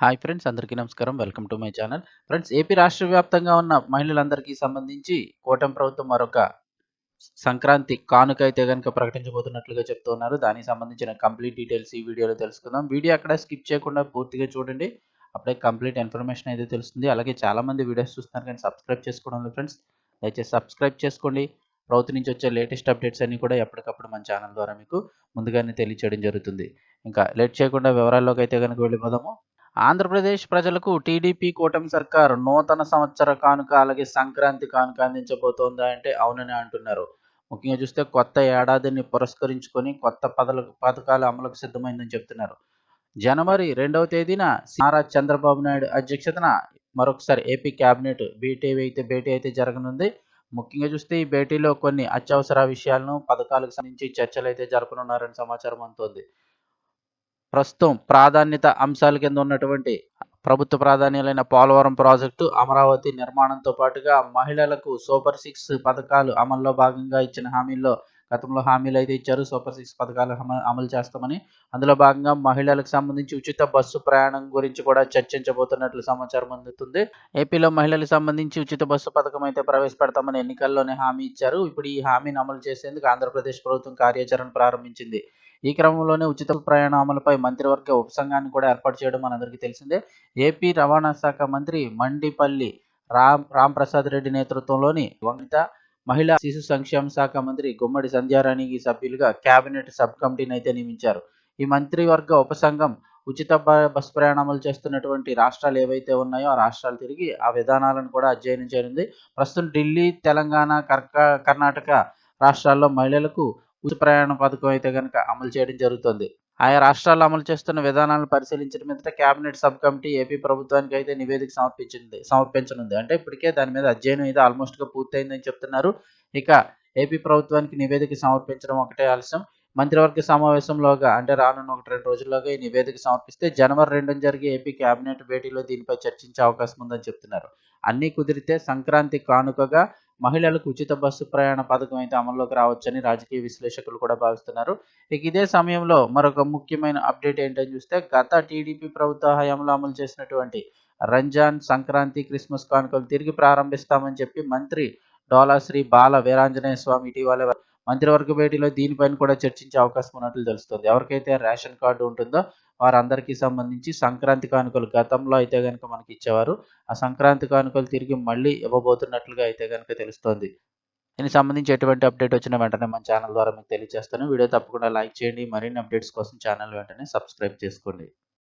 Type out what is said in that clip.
Hi friends అందరికీ నమస్కారం. Welcome to my channel friends AP రాష్ట్ర వ్యాప్తంగా ఉన్న మహిళలందరికీ సంబంధించి కూటమి ప్రభుత్వం మరొక సంక్రాంతి కానుక అయితే కనుక ప్రకటించబోతున్నట్లుగా చెప్తున్నారు దానికి సంబంధించిన కంప్లీట్ డీటెయిల్స్ ఈ వీడియోలో తెలుసుకుందాం. వీడియో అక్కడ స్కిప్ చేయకుండా పూర్తిగా చూడండి. అప్పుడే కంప్లీట్ ఇన్ఫర్మేషన్ అయితే తెలుస్తుంది. అలాగే చాలామంది వీడియోస్ చూస్తున్నారు కానీ సబ్స్క్రైబ్ చేసుకోవడం లేదు ఫ్రెండ్స్ దయచేసి సబ్స్క్రైబ్ చేసుకోండి. ప్రభుత్వం నుంచి వచ్చే లేటెస్ట్ అప్డేట్స్ అన్ని కూడా ఎప్పటికప్పుడు మన ఛానల్ ద్వారా మీకు ముందుగానే తెలియచేయడం జరుగుతుంది. ఇంకా లేట్ చేయకుండా వివరాల్లోకి అయితే కనుక వెళ్ళిపోదాము. ఆంధ్రప్రదేశ్ ప్రజలకు టీడీపీ కూటమి సర్కార్ నూతన సంవత్సర కానుక అలాగే సంక్రాంతి కానుక అందించబోతోందా అంటే అవునని అంటున్నారు. ముఖ్యంగా చూస్తే కొత్త ఏడాదిని పురస్కరించుకొని కొత్త పదల పథకాలు అమలుకు సిద్ధమైందని చెప్తున్నారు. జనవరి రెండవ తేదీన నారా చంద్రబాబు నాయుడు అధ్యక్షతన మరొకసారి ఏపీ కేబినెట్ భేటీ అయితే భేటీ అయితే జరగనుంది. ముఖ్యంగా చూస్తే ఈ భేటీలో కొన్ని అత్యవసర విషయాలను పథకాలకు సంబంధించి చర్చలు అయితే జరపనున్నారని సమాచారం అందుతోంది. ప్రస్తుతం ప్రాధాన్యత అంశాల కింద ఉన్నటువంటి ప్రభుత్వ ప్రాధాన్యాలైన పోలవరం ప్రాజెక్టు అమరావతి నిర్మాణంతో పాటుగా మహిళలకు సూపర్ సిక్స్ పథకాలు అమల్లో భాగంగా ఇచ్చిన హామీల్లో గతంలో హామీలు అయితే ఇచ్చారు. సూపర్ సిక్స్ పథకాలు అమలు చేస్తామని. అందులో భాగంగా మహిళలకు సంబంధించి ఉచిత బస్సు ప్రయాణం గురించి కూడా చర్చించబోతున్నట్లు సమాచారం అందుతుంది. ఏపీలో మహిళలకు సంబంధించి ఉచిత బస్సు పథకం అయితే ప్రవేశపెడతామని ఎన్నికల్లోనే హామీ ఇచ్చారు. ఇప్పుడు ఈ హామీని అమలు చేసేందుకు ఆంధ్రప్రదేశ్ ప్రభుత్వం కార్యాచరణ ప్రారంభించింది. ఈ క్రమంలోనే ఉచిత ప్రయాణ అమలుపై మంత్రివర్గ ఉపసంఘాన్ని కూడా ఏర్పాటు చేయడం మనందరికీ తెలిసిందే. ఏపీ రవాణా శాఖ మంత్రి మండిపల్లి రామ్ రామ్ ప్రసాద్ రెడ్డి నేతృత్వంలోని వంగిత మహిళా శిశు సంక్షేమ శాఖ మంత్రి గుమ్మడి సంధ్యారాణికి సభ్యులుగా కేబినెట్ సబ్ కమిటీని అయితే నియమించారు. ఈ మంత్రివర్గ ఉపసంఘం ఉచిత బస్ ప్రయాణాలు చేస్తున్నటువంటి రాష్ట్రాలు ఏవైతే ఉన్నాయో ఆ రాష్ట్రాలు తిరిగి ఆ విధానాలను కూడా అధ్యయనం చేయనుంది. ప్రస్తుతం ఢిల్లీ తెలంగాణ కర్క కర్ణాటక రాష్ట్రాల్లో మహిళలకు ఉచిత ప్రయాణ పథకం అయితే కనుక అమలు చేయడం జరుగుతుంది. ఆయా రాష్ట్రాలు అమలు చేస్తున్న విధానాలను పరిశీలించడం మీద కేబినెట్ సబ్ కమిటీ ఏపీ ప్రభుత్వానికి అయితే నివేదిక సమర్పించింది సమర్పించనుంది. అంటే ఇప్పటికే దాని మీద అధ్యయనం అయితే ఆల్మోస్ట్గా పూర్తయిందని చెప్తున్నారు. ఇక ఏపీ ప్రభుత్వానికి నివేదిక సమర్పించడం ఒకటే ఆలస్యం. మంత్రివర్గ సమావేశంలోగా అంటే రానున్న ఒకటి రెండు రోజుల్లోగా ఈ నివేదిక సమర్పిస్తే జనవరి రెండున జరిగే ఏపీ కేబినెట్ భేటీలో దీనిపై చర్చించే అవకాశం ఉందని చెప్తున్నారు. అన్నీ కుదిరితే సంక్రాంతి కానుకగా మహిళలకు ఉచిత బస్సు ప్రయాణ పథకం అయితే అమల్లోకి రావచ్చని రాజకీయ విశ్లేషకులు కూడా భావిస్తున్నారు. ఇక ఇదే సమయంలో మరొక ముఖ్యమైన అప్డేట్ ఏంటని చూస్తే గత టీడీపీ ప్రభుత్వ హయాంలో అమలు చేసినటువంటి రంజాన్ సంక్రాంతి క్రిస్మస్ కానుకలు తిరిగి ప్రారంభిస్తామని చెప్పి మంత్రి డోలాశ్రీ బాల వీరాంజనేయ స్వామి ఇటీవల మంత్రివర్గ భేటీలో దీనిపైన కూడా చర్చించే అవకాశం ఉన్నట్లు తెలుస్తుంది. ఎవరికైతే రేషన్ కార్డు ఉంటుందో వారందరికీ సంబంధించి సంక్రాంతి కానుకలు గతంలో అయితే కనుక మనకి ఇచ్చేవారు. ఆ సంక్రాంతి కానుకలు తిరిగి మళ్ళీ ఇవ్వబోతున్నట్లుగా అయితే కనుక తెలుస్తోంది. దీనికి సంబంధించి ఎటువంటి అప్డేట్ వచ్చిన వెంటనే మన ఛానల్ ద్వారా మీకు తెలియజేస్తాను. వీడియో తప్పకుండా లైక్ చేయండి. మరిన్ని అప్డేట్స్ కోసం ఛానల్ వెంటనే సబ్స్క్రైబ్ చేసుకోండి.